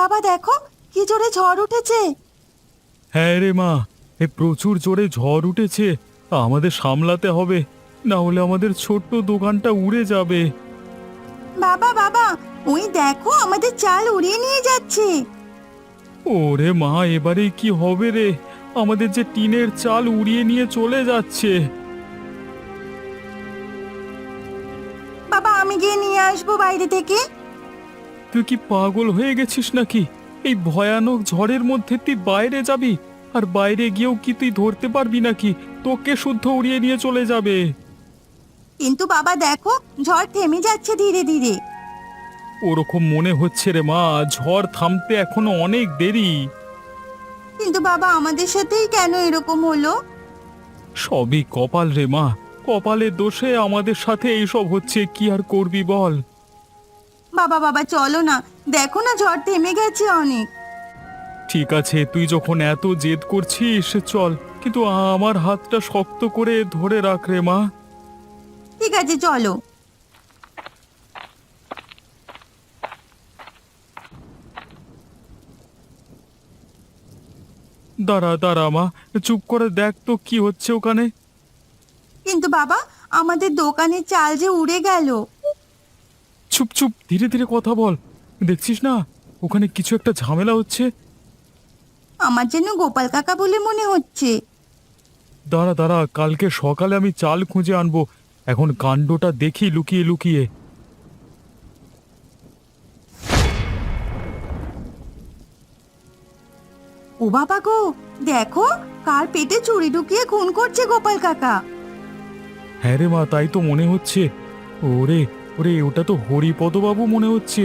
বাবা দেখো কি জোরে ঝড় উঠেছে। হ্যাঁ রে মা এ প্রচুর জোরে ঝড় উঠেছে আমাদের সামলাতে হবে না হলে আমাদের ছোট্ট দোকানটা উড়ে যাবে। বাবা বাবা ওই দেখো আমাদের চাল উড়িয়ে নিয়ে যাচ্ছে। ওরে মা এবারে কি হবে রে আমাদের যে টিনের চাল উড়িয়ে নিয়ে চলে যাচ্ছে। বাবা আমি গিয়ে নিয়ে আসব বাইরে থেকে। তুই কি পাগল হয়ে গেছিস নাকি? এই ভয়ানক ঝড়ের মধ্যে তুই বাইরে যাবি আর বাইরে গিয়েও কি তুই ধরতে পারবি নাকি? তোকে শুদ্ধ উড়িয়ে নিয়ে চলে যাবে। কিন্তু বাবা দেখো ঝড় থেমে যাচ্ছে ধীরে ধীরে। ওরকম মনে হচ্ছে রে মা ঝড় থামতে এখনও অনেক দেরি। কিন্তু বাবা আমাদের সাথেই কেন এরকম হলো? সবই কপাল রে মা কপালের দোষে আমাদের সাথে এইসব হচ্ছে কি আর করবি বল? বাবা বাবা চলো না। দেখো না ঝড় থেমে গেছে অনেক। ঠিক আছে তুই যখন এত জেদ করছিস চল। কিন্তু আমার হাতটা শক্ত করে ধরে রাখ রে মা। ঠিক আছে চলো। দাঁড়া দাঁড়া মা চুপ করে দেখ তো কি হচ্ছে ওখানে। কিন্তু বাবা আমাদের দোকানের চাল যে উড়ে গেল। চুপ চুপ ধীরে ধীরে কথা বল। দেখছিস না ওখানে কিছু একটা ঝামেলা হচ্ছে? আমার যেন গোপাল কাকা বলে মনে হচ্ছে। দাঁড়া দাঁড়া কালকে সকালে আমি চাল খুঁজে আনব। এখন কাণ্ডটা দেখি লুকিয়ে লুকিয়ে। ও বাবা গো দেখো কার পেটে চুরি ঢুকিয়ে খুন করছে গোপাল কাকা। হ্যাঁ রে মা তাই তো মনে হচ্ছে। ওরে ওরে ওটা তো হরিপদবাবু মনে হচ্ছে।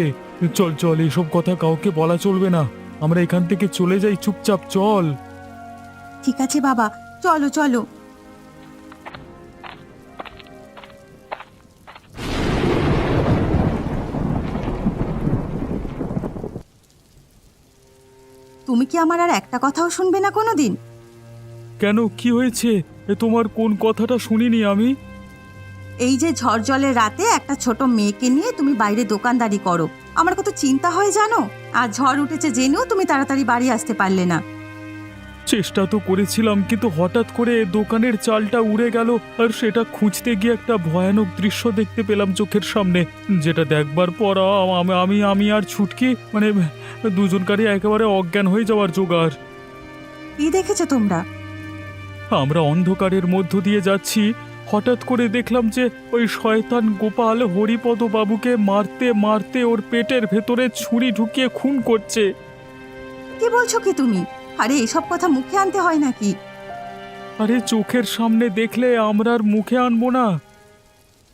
চল চল এসব কথা কাউকে বলা চলবে না। আমরা এখান থেকে চলে যাই চুপচাপ চল। ঠিক আছে বাবা চলো চলো। তুমি কি আমার আর একটা কথাও শুনবে না কোনোদিন? কেন কি হয়েছে? এ তোমার কোন কথাটা শুনিনি আমি? এই যে ঝড় জলের রাতে একটা ছোট মেয়েকে নিয়ে তুমি বাইরে দোকানদারি করো। আমার কত চিন্তা হয় জানো? আর ঝড় উঠেছে জেনেও তুমি তাড়াতাড়ি বাড়ি আসতে পারলে না। চেষ্টা তো করেছিলাম কিন্তু হঠাৎ করে দোকানের চালটা উড়ে গেল আর সেটা খুঁজতে গিয়ে একটা ভয়ানক দৃশ্য দেখতে পেলাম চোখের সামনে। যেটা দেখবার পর আমি আমি আমি আর ছুটকি মানে দুজনকারই একেবারে অজ্ঞান হয়ে যাওয়ার জোগাড়। কি দেখেছ তোমরা? আমরা অন্ধকারের মধ্য দিয়ে যাচ্ছি হঠাৎ করে দেখলাম যে ওই শয়তান গোপাল হরিপদ বাবুকে মারতে মারতে ওর পেটের ভেতরে ছুরি ঢুকিয়ে খুন করছে। কি বলছো কি তুমি? আরে এসব কথা মুখে আনতে হয় নাকি? আরে চোখের সামনে দেখলে আমরা আর মুখে আনব না।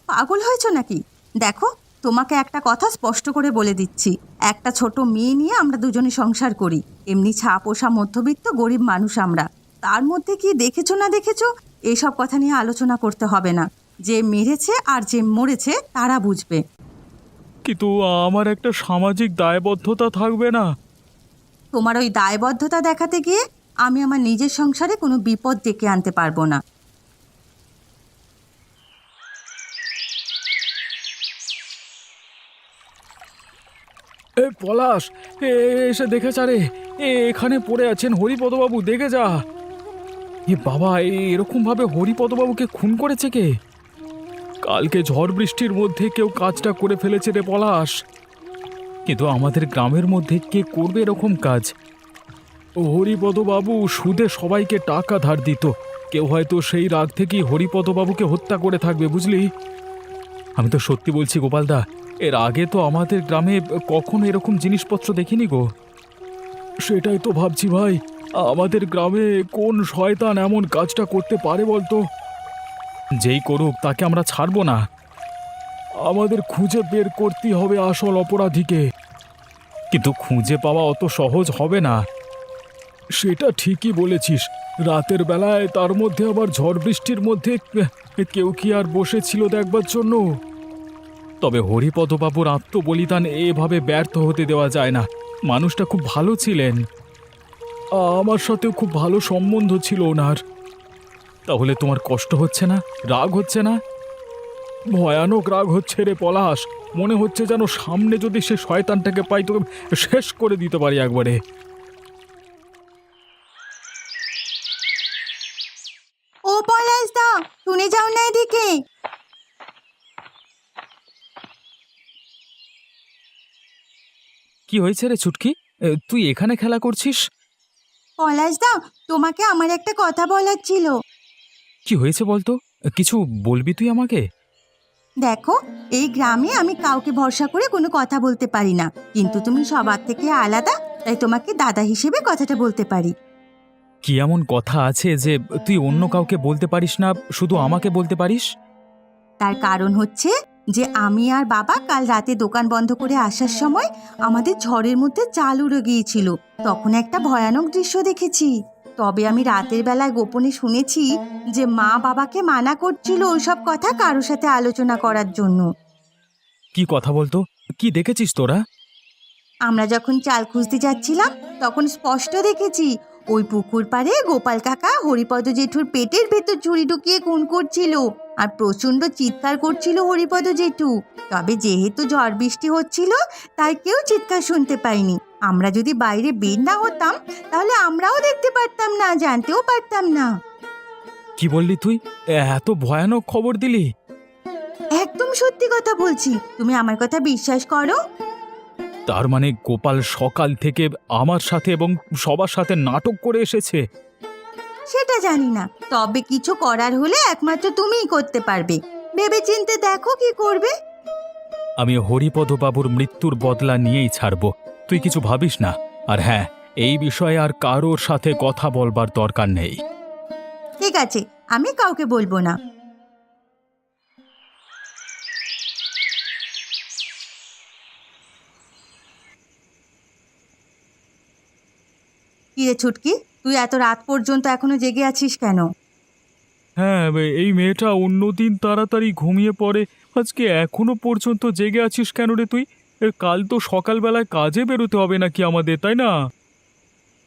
পাগল হয়েছো নাকি? দেখো তোমাকে একটা কথা স্পষ্ট করে বলে দিচ্ছি। একটা ছোট মেয়ে নিয়ে আমরা দুজনে সংসার করি। এমনি ছা পোষা মধ্যবিত্ত গরিব মানুষ আমরা। তার মধ্যে কি দেখেছ না দেখেছ? এসব কথা নিয়ে আলোচনা করতে হবে না। যে মেরেছে আর যে মরেছে তারা বুঝবে। কিন্তু আমার একটা সামাজিক দায়বদ্ধতা থাকবে না। তোমার ওই দায়বদ্ধতা দেখাতে গিয়ে আমি আমার নিজের সংসারে কোনো বিপদ ডেকে আনতে পারব না। এ পলাশ এ এসে দেখে চারে এ এখানে পড়ে আছেন হরিপদবাবু দেখে যা। এ বাবা, এ এরকম ভাবে হরিপদবাবুকে খুন করেছে কে? কালকে ঝড় বৃষ্টির মধ্যে কেউ কাজটা করে ফেলেছে রে পলাশ। কিন্তু আমাদের গ্রামের মধ্যে কে করবে এরকম কাজ? হরিপদবাবু, সুদে সবাইকে টাকা ধার দিত। কেউ হয়তো সেই রাগ থেকেই হরিপদবাবুকে হত্যা করে থাকবে, বুঝলি? আমি তো সত্যি বলছি গোপালদা এর আগে তো আমাদের গ্রামে কখনো এরকম জিনিসপত্র দেখিনি গো। সেটাই তো ভাবছি ভাই আমাদের গ্রামে কোন শয়তান এমন কাজটা করতে পারে বলতো? যেই করুক, তাকে আমরা ছাড়বো না। আমাদের খুঁজে বের করতেই হবে আসল অপরাধীকে। কিন্তু খুঁজে পাওয়া অত সহজ হবে না। সেটা ঠিকই বলেছিস। রাতের বেলায় তার মধ্যে আবার ঝড় বৃষ্টির মধ্যে কেউ কি আর বসেছিল দেখবার জন্য? তবে হরিপদবাবুর আত্মবলিদান এভাবে ব্যর্থ হতে দেওয়া যায় না। মানুষটা খুব ভালো ছিলেন। আমার সাথেও খুব ভালো সম্বন্ধ ছিল ওনার। তাহলে তোমার কষ্ট হচ্ছে না? রাগ হচ্ছে না? ভয়ানক রাগ হচ্ছে রে পলাশ। মনে হচ্ছে যেন সামনে যদি সে শয়তানটাকে পাই তোকে শেষ করে দিতে পারি একবারে। ও পলাশ দা শুনে যাও না এদিকে। কি হয়েছে রে ছুটকি? তুই এখানে খেলা করছিস? পলাশ দা তোমাকে আমার একটা কথা বলার ছিল। কি হয়েছে বলতো? কিছু বলবি তুই আমাকে? দেখো এই গ্রামে আমি কাউকে ভরসা করে কোনো কথা বলতে পারি না। কিন্তু তুমি সবার থেকে আলাদা তাই তোমাকে দাদা হিসেবে কথাটা বলতে পারি। কি এমন কথা আছে যে তুই অন্য কাউকে বলতে পারিস না শুধু আমাকে বলতে পারিস? তার কারণ হচ্ছে যে আমি আর বাবা কাল রাতে দোকান বন্ধ করে আসার সময় আমাদের ঝড়ের মধ্যে চাল উড়ে গিয়েছিল। তখন একটা ভয়ানক দৃশ্য দেখেছি। তবে আমি রাতের বেলায় গোপনে শুনেছি যে মা বাবাকে মানা করছিল ওইসব কথা কারোর সাথে আলোচনা করার জন্য। কি কথা বলতো? কি দেখেছিস তোরা? আমরা যখন চাল খুঁজতে যাচ্ছিলাম তখন স্পষ্ট দেখেছি ওই পুকুর পাড়ে গোপাল কাকা হরিপদ জেঠুর পেটের ভেতর ছুরি ঢুকিয়ে খুন করছিল আর প্রচণ্ড চিৎকার করছিল হরিপদ জেঠু। তবে যেহেতু ঝড় বৃষ্টি হচ্ছিল তাই কেউ চিৎকার শুনতে পাইনি আমরা যদি বাইরে বের না হতাম তাহলে আমরাও দেখতে পারতাম না জানতেও পারতাম না। কি বললি তুই? এত ভয়ানক খবর দিলি। একদম সত্যি কথা বলছি। তুমি আমার কথা বিশ্বাস করো? তার মানে গোপাল সকাল থেকে আমার সাথে এবং সবার সাথে নাটক করে এসেছে। সেটা জানি না। তবে কিছু করার হলে একমাত্র তুমিই করতে পারবে। ভেবে চিনতে দেখো কি করবে। আমি হরিপদ বাবুর মৃত্যুর বদলা নিয়েই ছাড়ব। তুই কিছু ভাবিস না। আর হ্যাঁ এই বিষয়ে আর কারোর সাথে কথা বলবার দরকার নেই। ঠিক আছে আমি কাউকে বলব না। কিরে ছুটকি? তুই এত রাত পর্যন্ত এখনও জেগে আছিস কেন? হ্যাঁ এই মেয়েটা অন্যদিন তাড়াতাড়ি ঘুমিয়ে পড়ে। আজকে এখনও পর্যন্ত জেগে আছিস কেন রে তুই? কাল তো সকালবেলায় কাজে বেরোতে হবে নাকি আমাদের তাই না?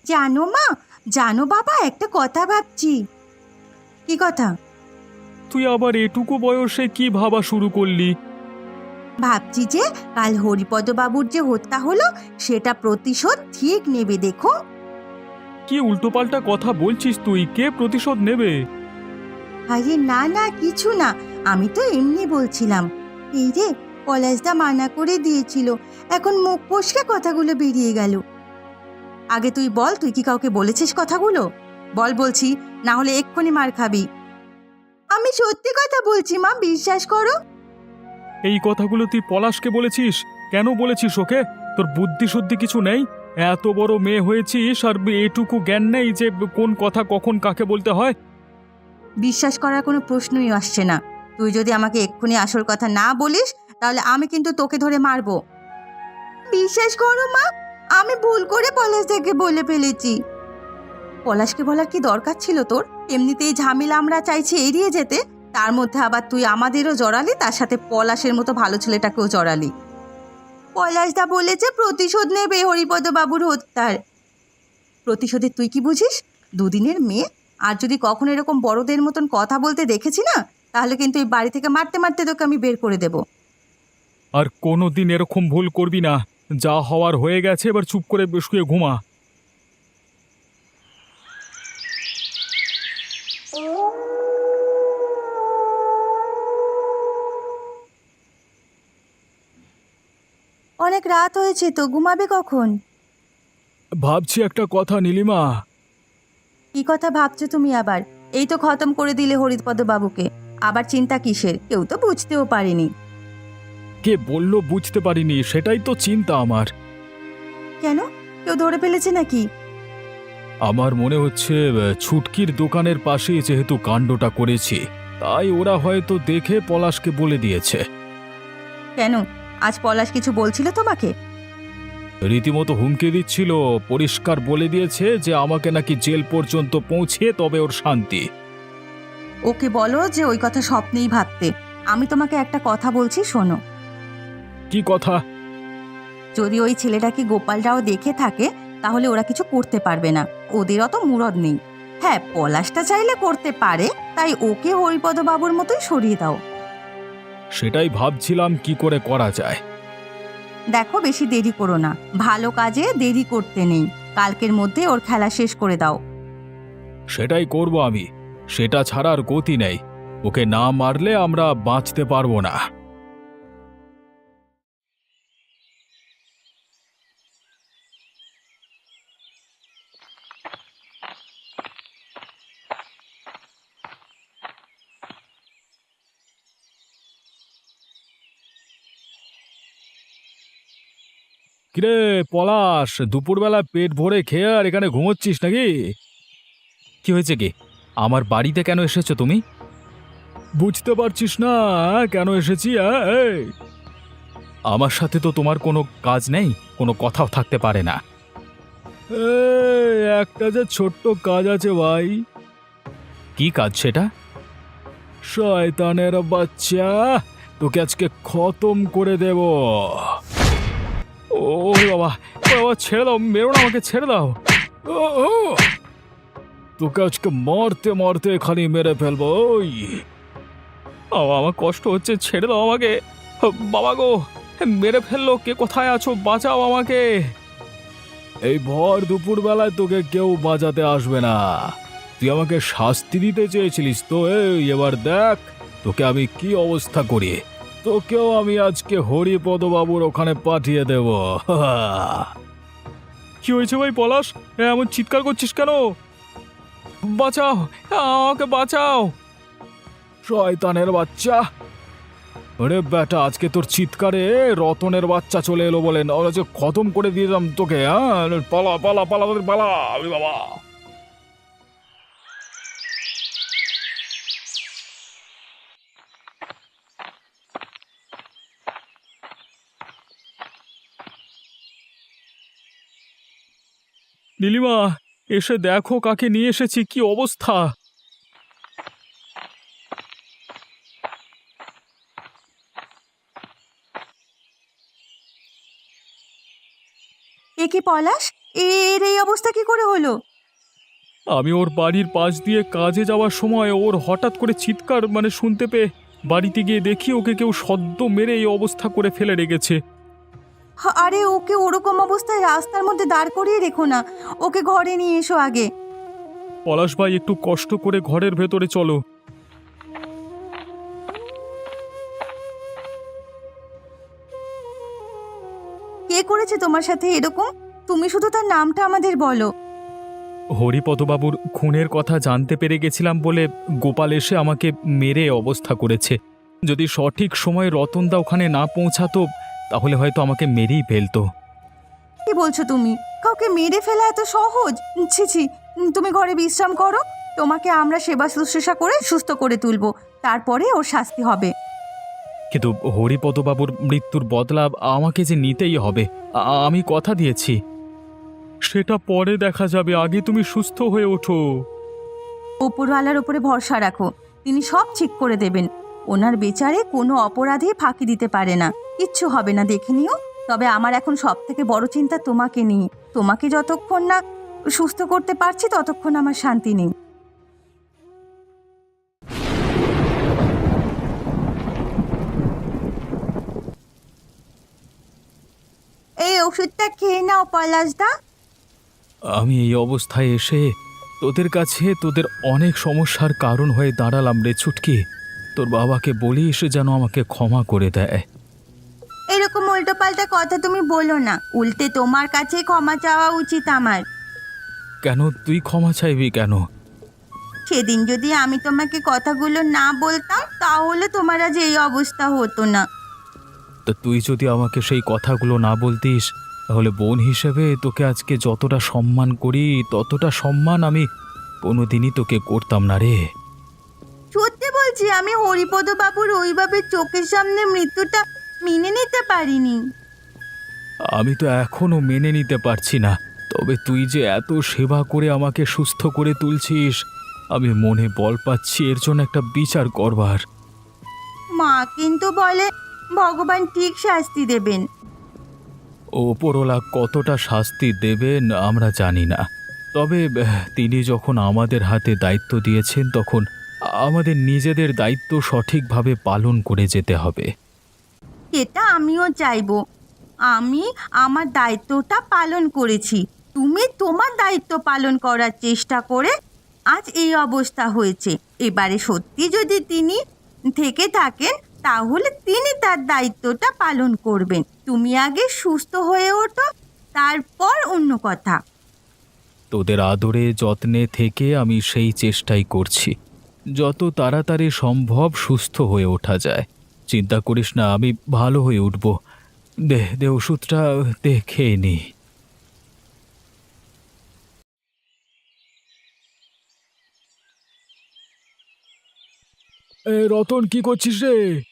জানো মা জানো বাবা একটা কথা ভাবছি। কি কথা? তুই আবার এটুকু বয়সে কি ভাবা শুরু করলি? ভাবছি যে কাল হরিপদ বাবুর যে হত্যা হলো সেটা প্রতিশোধ ঠিক নেবে দেখো। কি উল্টোপাল্টা কথা বলছিস তুই? কে প্রতিশোধ নেবে? আরে না না কিছু না। আমি তো এমনি বলছিলাম। এই রে পলাশদা মানা করে দিয়েছিল। এখন মুখ ফসকে কথাগুলো বেরিয়ে গেল। আগে তুই বল তুই কি কাউকে বলেছিস কথাগুলো? বল বলছি না হলে এক্ষুনি মার খাবি। আমি সত্যি কথা বলছি মা বিশ্বাস করো। এই কথাগুলো তুই পলাশকে বলেছিস? কেন বলেছিস ওকে? তোর বুদ্ধি শুদ্ধি কিছু নেই? এত বড় মেয়ে হয়েছিস আর এটুকু জ্ঞান নেই যে কোন কথা কখন কাকে বলতে হয়। বিশ্বাস করার কোনো প্রশ্নই আসছে না। তুই যদি আমাকে এক্ষুনি আসল কথা না বলিস, তাহলে আমি কিন্তু তোকে ধরে মারবো। বিশ্বাস করো মা, আমি ভুল করে পলাশদাকে বলে ফেলেছি। পলাশকে বলার কি দরকার ছিল তোর? এমনিতেই ঝামেলা আমরা চাইছি এড়িয়ে যেতে, তার মধ্যে আবার তুই আমাদেরও জড়ালি, তার সাথে পলাশের মতো ভালো ছেলেটাকেও জড়ালি। পলাশদা বলেছে প্রতিশোধ নেবে হরিপদ বাবুর হত্যার। প্রতিশোধে তুই কি বুঝিস? দুদিনের মেয়ে? আর যদি কখনো এরকম বড়দের মতন কথা বলতে দেখেছি না, তাহলে কিন্তু এই বাড়ি থেকে মারতে মারতে তোকে আমি বের করে দেব। আর কোনো দিন এরকম ভুল করবি না। যা হওয়ার হয়ে গেছে, এবার চুপ করে শুয়ে ঘুমা। অনেক রাত হয়েছে তো ঘুমাবে কখন? ভাবছি একটা কথা নীলিমা। কি কথা ভাবছ তুমি আবার? এই তো খতম করে দিলে হরিপদ বাবুকে। আবার চিন্তা কিসের? কেউ তো বুঝতেও পারেনি। কে বলল বুঝতে পারিনি সেটাই তো চিন্তা আমার। কেন? কেউ ধরে ফেলেছে নাকি? আমার মনে হচ্ছে ছুটকির দোকানের পাশে যেহেতু কাণ্ডটা করেছি তাই ওরা হয়তো দেখে পলাশকে বলে দিয়েছে। কেন? আজ পলাশ কিছু বলছিল তোমাকে? রীতিমতো হুমকি দিচ্ছিল পরিষ্কার বলে দিয়েছে যে আমাকে নাকি জেল পর্যন্ত পৌঁছে তবে ওর শান্তি। ওকে বলো যে ওই কথা স্বপ্নেই ভাবতে। আমি তোমাকে একটা কথা বলছি শোনো। কি কথা? যদি ওই ছেলেটাকে গোপালরাও দেখে থাকে তাহলে ওরা কিছু করতে পারবে না। ওদের অত মুরদ নেই। হ্যাঁ পলাশটা চাইলে করতে পারে তাই ওকে হরিপদ বাবুর মতোই সরিয়ে দাও। সেটাই ভাবছিলাম কি করে করা যায়। দেখো বেশি দেরি করো না। ভালো কাজে দেরি করতে নেই। কালকের মধ্যে ওর খেলা শেষ করে দাও। সেটাই করব আমি। সেটা ছাড়ার গতি নেই। ওকে না মারলে আমরা বাঁচতে পারব না। কিরে পলাশ দুপুরবেলা পেট ভরে খেয়ে আর এখানে ঘুমোচ্ছিস নাকি? কি হয়েছে কি? আমার বাড়িতে কেন এসেছ তুমি? বুঝতে পারছিস না কেন এসেছি? এই! আমার সাথে তো তোমার কোনো কাজ নেই কোনো কথাও থাকতে পারে না। এই, একটা যে ছোট্ট কাজ আছে ভাই। কি কাজ সেটা? শয়তানের বাচ্চা তোকে আজকে খতম করে দেব। ও বাবা বাবা, ছেড়ে দাও, মেরো না আমাকে, ছেড়ে দাও। ও। তোকে আজকে মরতে মরতে এখানে মেরে ফেলব, ওই। আমার কষ্ট হচ্ছে, ছেড়ে দাও আমাকে। বাবা গো, মেরে ফেলল, কে কোথায় আছো, বাঁচাও আমাকে। এই ভর দুপুর বেলায় তোকে কেউ বাঁচাতে আসবে না। তুই আমাকে শাস্তি দিতে চেয়েছিলিস তো, এই, এবার দেখ তোকে আমি কি অবস্থা করি। তোকেও আমি আজকে হরিপদ বাবুর ওখানে পাঠিয়ে দেব। কি হয়েছে ভাই পলাশ? এমন চিৎকার করছিস কেন? বাঁচাও আমাকে বাঁচাও। শয়তানের বাচ্চা। আরে বেটা আজকে তোর চিৎকারে রতনের বাচ্চা চলে এলো বলেন ওরা যে খতম করে দিলাম তোকে হ্যাঁ? পালা পালা পালা পালা বাবা। নীলিমা এসে দেখো কাকে নিয়ে এসেছি কি অবস্থা? এ কি পলাশ? এর এই অবস্থা কি করে হলো? আমি ওর বাড়ির পাশ দিয়ে কাজে যাওয়ার সময় ওর হঠাৎ করে চিৎকার মানে শুনতে পেয়ে বাড়িতে গিয়ে দেখি ওকে কেউ সদ্য মেরে এই অবস্থা করে ফেলে রেখেছে। আরে ওকে ওরকম অবস্থায় রাস্তার মধ্যে দাঁড় করিয়ে রেখো না। ওকে ঘরে নিয়ে এসো আগে। পলাশ ভাই একটু কষ্ট করে ঘরের ভেতরে চলো। কে করেছে তোমার সাথে এরকম? তুমি শুধু তার নামটা আমাদের বলো। হরিপদবাবুর খুনের কথা জানতে পেরে গেছিলাম বলে গোপাল এসে আমাকে মেরে অবস্থা করেছে। যদি সঠিক সময়ে রতনদা ওখানে না পৌঁছাতো তাহলে হয়তো আমাকে মেরেই ফেলতো। কি বলছো তুমি? কাউকে মেরে ফেলা এত সহজ? ছি ছি তুমি ঘরে বিশ্রাম করো। তোমাকে আমরা সেবা শুশ্রূষা করে সুস্থ করে তুলবো। তারপরে ওর শাস্তি হবে। কিন্তু হরিপদবাবুর মৃত্যুর বদলা আমাকে যে নিতেই হবে আ- আমি কথা দিয়েছি। সেটা পরে দেখা যাবে আগে তুমি সুস্থ হয়ে ওঠো। ওপরওয়ালার ওপরে ভরসা রাখো। তিনি সব ঠিক করে দেবেন। ওনার বেচারে কোনো অপরাধে ফাঁকি দিতে পারে না। কিচ্ছু হবে না, দেখে নিও। তবে আমার এখন সব থেকে বড় চিন্তা তোমাকে নিয়ে। তোমাকে যতক্ষণ না সুস্থ করতে পারছি, ততক্ষণ আমার শান্তি নেই। এই ওষুধটা খেয়ে নাও, পলাশদা। আমি এই অবস্থায় এসে তোদের কাছে তোদের অনেক সমস্যার কারণ হয়ে দাঁড়ালাম রে ছুটকি। তোর বাবাকে বলিস যেন আমাকে ক্ষমা করে দেয়। এরকম উল্টোপাল্টা কথা তুমি বলো না। উল্টে তোমার কাছে ক্ষমা চাওয়া উচিত আমার। কেন? তুই ক্ষমা চাইবি কেন? সেদিন যদি আমি তোমাকে কথাগুলো না বলতাম তাহলে তোমার আজ এই অবস্থা হতো না। তা তুই যদি আমাকে সেই কথাগুলো না বলতিস তাহলে বোন হিসেবে তোকে আজকে যতটা সম্মান করি ততটা সম্মান আমি কোনোদিনই তোকে করতাম না রে। বলছি আমি হরিপদ বাবুর ওইভাবে চোখের সামনে মৃত্যুটা মেনে নিতে পারিনি। আমি তো এখনও মেনে নিতে পারছি না। তবে তুই যে এত সেবা করে আমাকে সুস্থ করে তুলছিস আমি মনে বল পাচ্ছি এর জন্য একটা বিচার করবার। মা কিন্তু বলে ভগবান ঠিক শাস্তি দেবেন। ওপরওয়ালা কতটা শাস্তি দেবেন আমরা জানি না। তবে আহ, তিনি যখন আমাদের হাতে দায়িত্ব দিয়েছেন তখন আমাদের নিজেদের দায়িত্ব সঠিকভাবে পালন করে যেতে হবে। এটা আমিও চাইব। আমি আমার দায়িত্বটা পালন করেছি। তুমি তোমার দায়িত্ব পালন করার চেষ্টা করে আজ এই অবস্থা হয়েছে। এবারে সত্যি যদি তিনি থেকে থাকেন তাহলে তিনি তার দায়িত্বটা পালন করবেন। তুমি আগে সুস্থ হয়ে ওঠো তারপর অন্য কথা। তোদের আদরে যত্নে থেকে আমি সেই চেষ্টাই করছি। যত তাড়াতাড়ি সম্ভব সুস্থ হয়ে ওঠা যায়। চিন্তা করিস না, আমি ভালো হয়ে উঠব। দে দে ওষুধটা, দে, খেয়ে নি। রতন, কি করছিস রে?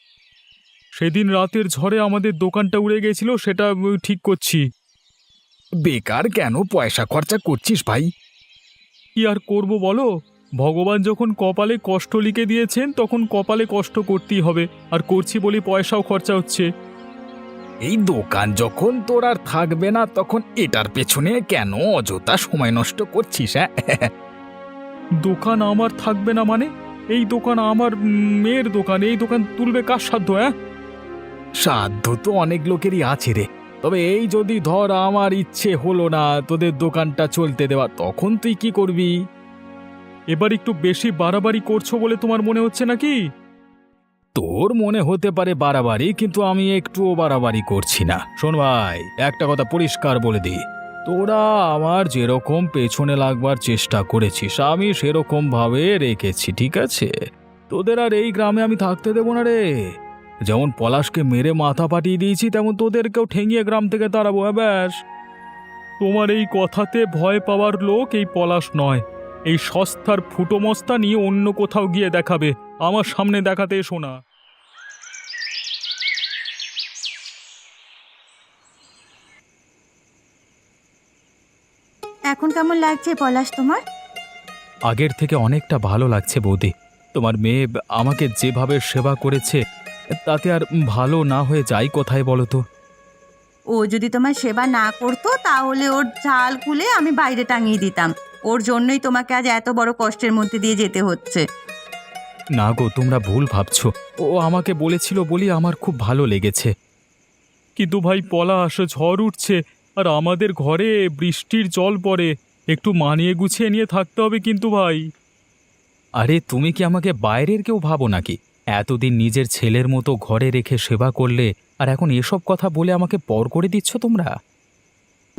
সেদিন রাতের ঝড়ে আমাদের দোকানটা উড়ে গেছিল, সেটা ঠিক করছি। বেকার কেন পয়সা খরচা করছিস ভাই? কি আর করব বলো? ভগবান যখন কপালে কষ্ট লিখে দিয়েছেন তখন কপালে কষ্ট করতেই হবে। আর করছি বলে পয়সাও খরচা হচ্ছে। এই দোকান যখন তোর আর থাকবে না তখন এটার পেছনে কেন অযথা সময় নষ্ট করছিস হ্যাঁ? দোকান আমার থাকবে না মানে? এই দোকান আমার মেয়ের দোকান এই দোকান তুলবে কার সাধ্য হ্যাঁ? সাধ্য তো অনেক লোকেরই আছে রে। তবে এই যদি ধর আমার ইচ্ছে হলো না তোদের দোকানটা চলতে দেওয়া তখন তুই কি করবি? এবার একটু বেশি বাড়াবাড়ি করছ বলে তোমার মনে হচ্ছে নাকি? তোর মনে হতে পারে বাড়াবাড়ি কিন্তু আমি একটুও বাড়াবাড়ি করছি না। শোন ভাই একটা কথা পরিষ্কার বলে দিই। তোরা আমার যেরকম পেছনে লাগবার চেষ্টা করেছিস আমি সেরকম ভাবে রেখেছি ঠিক আছে? তোদের আর এই গ্রামে আমি থাকতে দেবো না রে। যেমন পলাশকে মেরে মাথা পাঠিয়ে দিয়েছি তেমন তোদেরকেও ঠেঙিয়ে গ্রাম থেকে তাড়াবো হ্যাঁ ব্যাস। তোমার এই কথাতে ভয় পাওয়ার লোক এই পলাশ নয়। এই সস্তার ফুটোমস্তা নিয়ে অন্য কোথাও গিয়ে দেখাবে। আমার সামনে দেখাতে এসো না। এখন কেমন লাগছে পলাশ তোমার? আগের থেকে অনেকটা ভালো লাগছে বৌদি। তোমার মেয়ে আমাকে যেভাবে সেবা করেছে তাতে আর ভালো না হয়ে যাই কোথায় বলো তো? ও যদি তোমার সেবা না করতো তাহলে ওর ঝাল খুলে আমি বাইরে টাঙিয়ে দিতাম। ওর জন্যই তোমাকে আজ এত বড় কষ্টের মধ্যে দিয়ে যেতে হচ্ছে। না গো তোমরা ভুল ভাবছ। ও আমাকে বলেছিল বলি আমার খুব ভালো লেগেছে। কিন্তু ভাই পলাশ ঝড় উঠছে আর আমাদের ঘরে বৃষ্টির জল পড়ে। একটু মানিয়ে গুছিয়ে নিয়ে থাকতে হবে কিন্তু ভাই। আরে তুমি কি আমাকে বাইরের কেউ ভাবো নাকি? এতদিন নিজের ছেলের মতো ঘরে রেখে সেবা করলে আর এখন এসব কথা বলে আমাকে পর করে দিচ্ছ তোমরা?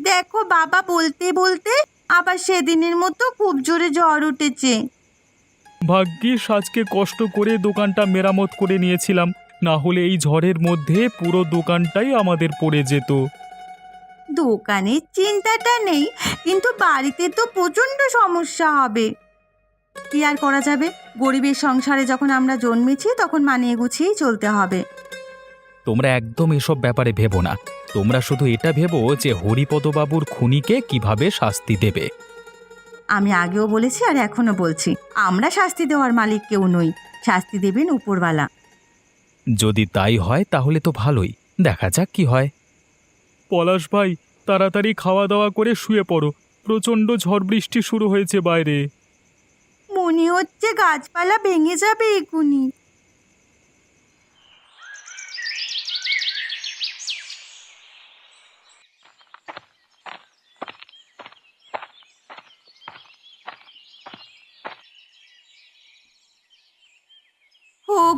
দেখো বাবা বলতে বলতে আবার সেদিনের মতো খুব জোরে জ্বর উঠেছে। ভাগ্যিস আজকে কষ্ট করে দোকানটা মেরামত করে নিয়েছিলাম। না হলে এই ঝড়ের মধ্যে পুরো দোকানটাই আমাদের পড়ে যেত। দোকানের চিন্তাটা নেই কিন্তু বাড়িতে তো প্রচণ্ড সমস্যা হবে। কি আর করা যাবে? গরিবের সংসারে যখন আমরা জন্মেছি তখন মানিয়ে গুছিয়েই চলতে হবে। তোমরা একদম এসব ব্যাপারে ভেবো না। তোমরা শুধু এটা ভেবো যে হরিপদবাবুর খুনিকে কীভাবে শাস্তি দেবে। আমি আগেও বলেছি আর এখনও বলছি আমরা শাস্তি দেওয়ার মালিক কেউ নই শাস্তি দেবেন উপরওয়ালা। যদি তাই হয় তাহলে তো ভালোই দেখা যাক কি হয়। পলাশ ভাই তাড়াতাড়ি খাওয়া দাওয়া করে শুয়ে পড়ো প্রচণ্ড ঝড় বৃষ্টি শুরু হয়েছে বাইরে। মনে হচ্ছে গাছপালা ভেঙে যাবে এখুনি।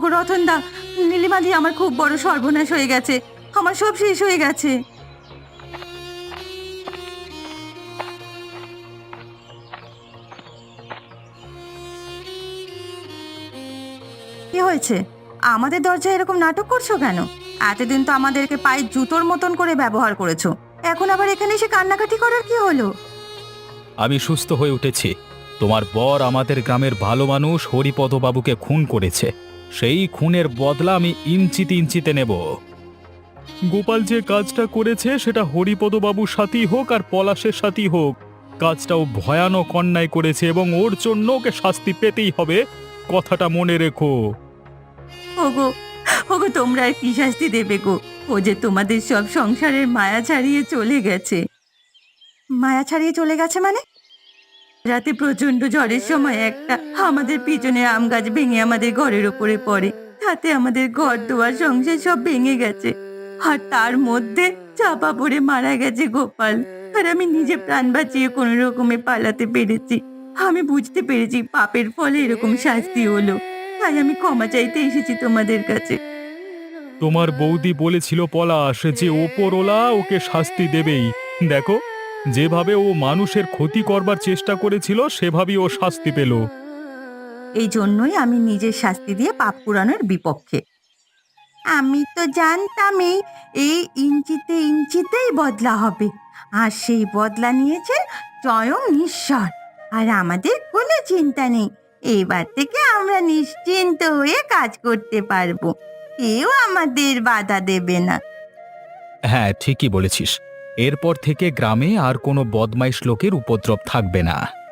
রতনদা আমার খুব বড় সর্বনাশ হয়ে গেছে। আমার সব শেষ হয়ে গেছে। কি হয়েছে? আমাদের দরজায় এরকম নাটক করছ কেন? এতদিন তো আমাদেরকে পায়ে জুতোর মতন করে ব্যবহার করেছ। এখন আবার এখানে এসে কান্নাকাটি করার কি হলো? আমি সুস্থ হয়ে উঠেছি। তোমার বর আমাদের গ্রামের ভালো মানুষ হরিপদবাবুকে খুন করেছে। সেই খুনের বদলা আমি ইঞ্চিতে ইঞ্চিতে নেব। গোপাল যে কাজটা করেছে সেটা হরিপদবাবুর সাথেই হোক আর পলাশের সাথেই হোক। কাজটাও ভয়ানক অন্যায় করেছে এবং ওর জন্য ওকে শাস্তি পেতেই হবে, কথাটা মনে রেখো। ওগো ওগো, তোমরা কি শাস্তি দেবে গো? ও যে তোমাদের সব সংসারের মায়া ছাড়িয়ে চলে গেছে। মায়া ছাড়িয়ে চলে গেছে মানে? রাতে প্রচণ্ড ঝড়ের সময় একটা আমাদের পিছনে আম গাছ ভেঙে আমাদের ঘরের ওপরে পড়ে। তাতে আমাদের ঘর, দুয়ার, সংসার সব ভেঙে গেছে। আর তার মধ্যে চাপা পড়ে মারা গেছে গোপাল। আর আমি নিজে প্রাণ বাঁচিয়ে কোনো রকমে পালাতে পেরেছি। আমি বুঝতে পেরেছি পাপের ফলে এরকম শাস্তি হলো। তাই আমি ক্ষমা চাইতে এসেছি তোমাদের কাছে। তোমার বৌদি বলেছিল পলাশ যে ওপরওলা ওকে শাস্তি দেবেই। দেখো যেভাবে ও মানুষের ক্ষতি করবার চেষ্টা করেছিল সেভাবেই ও শাস্তি পেল। এই জন্যই আমি নিজের শাস্তি দিয়ে পাপ পুরানোর বিপক্ষে। আমি তো জানতামই এই ইঞ্চিতে ইঞ্চিতেই বদলা হবে। আর সেই বদলা নিয়েছে স্বয়ং ঈশ্বর। আর আমাদের কোনো চিন্তা নেই। এবার থেকে আমরা নিশ্চিন্ত হয়ে কাজ করতে পারব। কেউ আমাদের বাধা দেবে না। হ্যাঁ ঠিকই বলেছিস। এরপর থেকে গ্রামে আর কোনো বদমাইশ লোকের উপদ্রব থাকবে না।